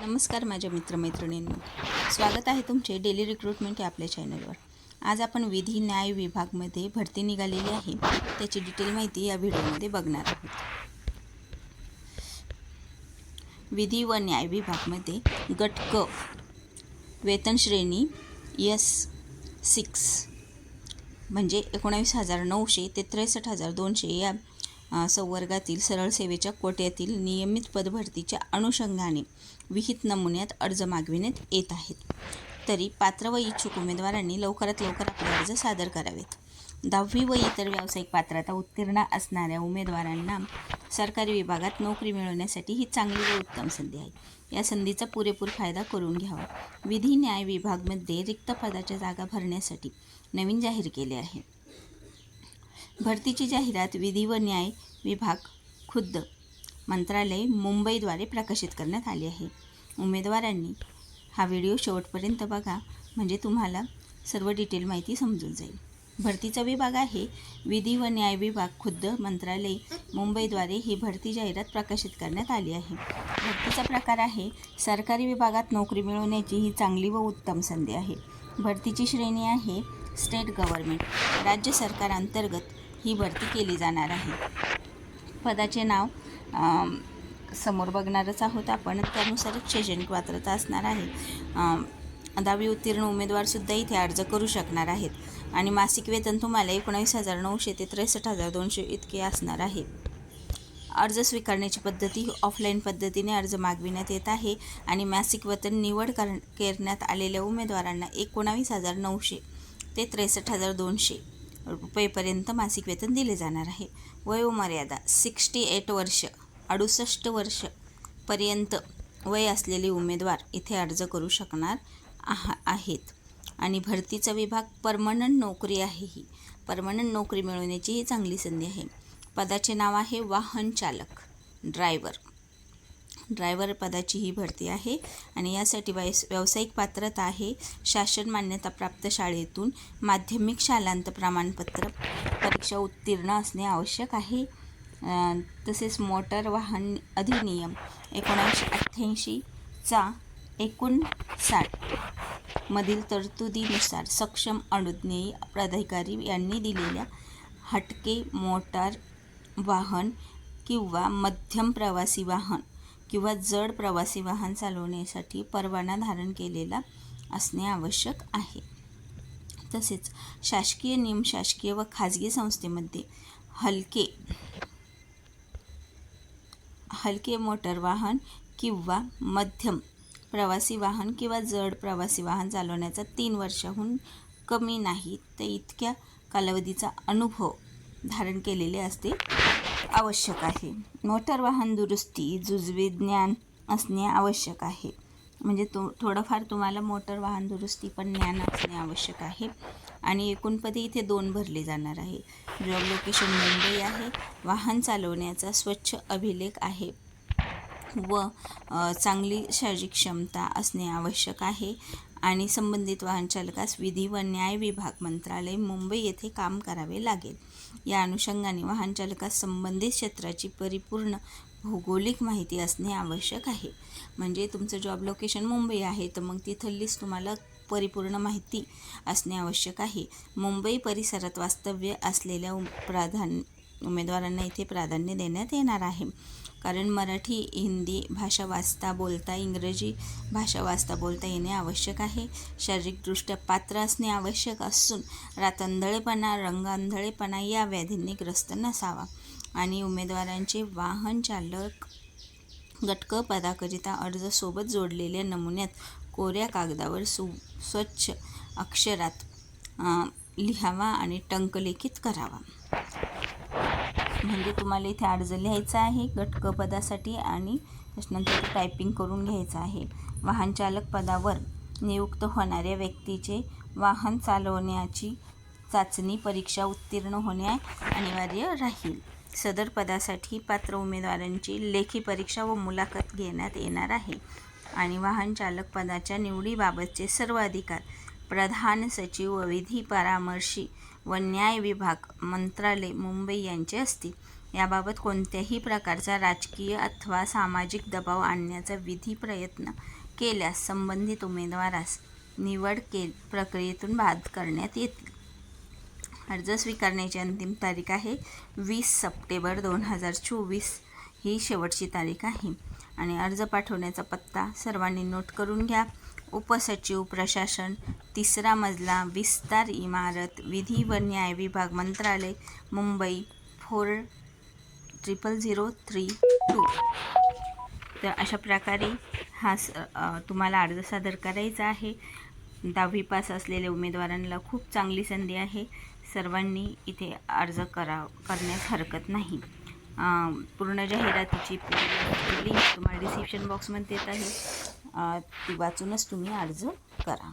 नमस्कार माझ्या मित्रमैत्रिणींनो. स्वागत आहे तुमचे डेली रिक्रुटमेंट या आपल्या चॅनलवर आज आपण विधी न्याय विभागमध्ये भरती निघालेली आहे. त्याची डिटेल माहिती या व्हिडिओमध्ये बघणार आहोत. विधी व न्याय विभागमध्ये गट क वेतन श्रेणी यस सिक्स म्हणजे एकोणावीस हजार नऊशे ते त्रेसष्ट हजार दोनशे या संवर्गातील सरळ सेवेच्या कोट्यातील नियमित पदभरतीच्या अनुषंगाने विहित नमुन्यात अर्ज मागविण्यात येत आहेत. तरी पात्र व इच्छुक उमेदवारांनी लवकरात लवकर आपले अर्ज सादर करावेत. दहावी व इतर व्यावसायिक पात्रता उत्तीर्ण असणाऱ्या उमेदवारांना सरकारी विभागात नोकरी मिळवण्यासाठी ही चांगली व उत्तम संधी आहे. या संधीचा पुरेपूर फायदा करून घ्यावा. विधी न्याय विभागमध्ये रिक्त पदाच्या जागा भरण्यासाठी नवीन जाहीर केले आहे. भरतीची जाहिरात विधी व न्याय विभाग खुद्द मंत्रालय मुंबईद्वारे प्रकाशित करण्यात आली आहे. उमेदवारांनी हा व्हिडिओ शेवटपर्यंत बघा म्हणजे तुम्हाला सर्व डिटेल माहिती समजून जाईल. भरतीचा विभाग आहे. विधी व न्याय विभाग खुद्द मंत्रालय मुंबईद्वारे ही भरती जाहिरात प्रकाशित करण्यात आली आहे. भरतीचा प्रकार आहे सरकारी विभागात नोकरी मिळवण्याची ही चांगली व उत्तम संधी आहे. भरतीची श्रेणी आहे स्टेट गव्हर्नमेंट. राज्य सरकारांतर्गत ही भरती केली जाणार आहे. पदाचे नाव समोर बघणारच आहोत आपण. त्यानुसारच शैक्षणिक पात्रता असणार आहे. दहावी उत्तीर्ण उमेदवारसुद्धा इथे अर्ज करू शकणार आहेत. आणि मासिक वेतन तुम्हाला एकोणावीस हजार नऊशे ते त्रेसष्ट हजार दोनशे इतके असणार आहे. अर्ज स्वीकारण्याची पद्धती ऑफलाईन पद्धतीने अर्ज मागविण्यात येत आहे आणि मासिक वेतन निवड कर करण्यात आलेल्या उमेदवारांना एकोणावीस हजार नऊशे ते त्रेसष्ट हजार दोनशे रुपयेपर्यंत मासिक वेतन दिले जाणार आहे. वयोमर्यादा सिक्स्टी एट वर्ष अडुसष्ट वर्ष पर्यंत वय असलेले उमेदवार इथे अर्ज करू शकणार आहा आहेत. आणि भरतीचा विभाग परमनंट नोकरी आहे ही. परमनंट नोकरी मिळवण्याची ही चांगली संधी आहे. पदाचे नाव आहे वाहन चालक ड्रायव्हर. ड्रायव्हर पदाची ही भरती आहे आणि यासाठी वायस व्यावसायिक पात्रता आहे. शासन मान्यताप्राप्त शाळेतून माध्यमिक शालांत प्रमाणपत्र परीक्षा उत्तीर्ण असणे आवश्यक आहे. तसेच मोटर वाहन अधिनियम एकोणीसशे अठ्ठ्याऐंशीचा एकोणसाठ मधील तरतुदीनुसार सक्षम अनुज्ञेय प्राधिकारी यांनी दिलेल्या हटके मोटार वाहन किंवा मध्यम प्रवासी वाहन किंवा जड प्रवासी वाहन चालवण्यासाठी परवाना धारण केलेला असणे आवश्यक आहे. तसेच शासकीय निमशासकीय व खाजगी संस्थेमध्ये हलके हलके मोटर वाहन किंवा मध्यम प्रवासी वाहन किंवा जड प्रवासी वाहन चालवण्याचा तीन वर्षाहून कमी नाही तर इतक्या कालावधीचा अनुभव धारण केलेले असते. आवश्यक आहे. मोटर वाहन दुरुस्ती जुजवी ज्ञान असणे आवश्यक आहे. म्हणजे तो थोडंफार तुम्हाला मोटर वाहन दुरुस्ती पण ज्ञान असणे आवश्यक आहे. आणि एकूणपदी इथे दोन भरले जाणार आहे. जॉब लोकेशन मुंबई आहे. वाहन चालवण्याचा स्वच्छ अभिलेख आहे. व चांगली शारीरिक क्षमता असणे आवश्यक आहे. आणि संबंधित वाहनचालकास विधी व न्याय विभाग मंत्रालय मुंबई येथे काम करावे लागेल. या अनुषंगाने वाहनचालकास संबंधित क्षेत्राची परिपूर्ण भौगोलिक माहिती असणे आवश्यक आहे. म्हणजे तुमचं जॉब लोकेशन मुंबई आहे तर मग तिथलीच तुम्हाला परिपूर्ण माहिती असणे आवश्यक आहे. मुंबई परिसरात वास्तव्य असलेल्या प्राधान्य उमेदवारांना इथे प्राधान्य देण्यात येणार आहे. कारण मराठी हिंदी भाषा वाचता बोलता इंग्रजी भाषा वाचता बोलता येणे आवश्यक आहे. शारीरिकदृष्ट्या पात्र असणे आवश्यक असून रातंधळेपणा रंगांधळेपणा या व्याधींनी ग्रस्त नसावा. आणि उमेदवारांचे वाहन चालक गटक पदाकरिता अर्ज सोबत जोडलेल्या नमुन्यात कोऱ्या कागदावर सु स्वच्छ अक्षरात लिहावा आणि टंकलेखित करावा. म्हणजे तुम्हाला इथे अर्ज लिहायचा आहे गटक पदासाठी आणि त्याच्यानंतर टायपिंग करून घ्यायचं आहे. वाहन चालक पदावर नियुक्त होणाऱ्या व्यक्तीचे वाहन चालवण्याची चाचणी परीक्षा उत्तीर्ण होणे अनिवार्य राहील. सदर पदासाठी पात्र उमेदवारांची लेखी परीक्षा व मुलाखत घेण्यात येणार आहे. आणि वाहन चालक पदाच्या निवडीबाबतचे सर्व अधिकार प्रधान सचिव व विधी परामर्शी व न्याय विभाग मंत्रालय मुंबई यांचे असतील. याबाबत कोणत्याही प्रकारचा राजकीय अथवा सामाजिक दबाव आणण्याचा विधी प्रयत्न केल्यास संबंधित उमेदवारास निवड के प्रक्रियेतून बाद करण्यात येतील. अर्ज स्वीकारण्याची अंतिम तारीख आहे वीस सप्टेंबर दोन हजार चोवीस. ही शेवटची तारीख आहे. आणि अर्ज पाठवण्याचा पत्ता सर्वांनी नोट करून घ्या. उपसचिव प्रशासन तिसरा मजला विस्तार इमारत विधी व न्याय विभाग मंत्रालय Mumbai four triple zero three two. तर अशा प्रकारे हा स तुम्हाला अर्ज सादर करायचा आहे. दहावी पास असलेल्या उमेदवारांना खूप चांगली संधी आहे. सर्वांनी इथे अर्ज करा करण्यास हरकत नाही. पूर्ण जाहिरातीची लिंक तुम्हाला डिस्क्रिप्शन बॉक्समध्ये देत आहे. ती वाचूनच तुम्ही अर्ज करा.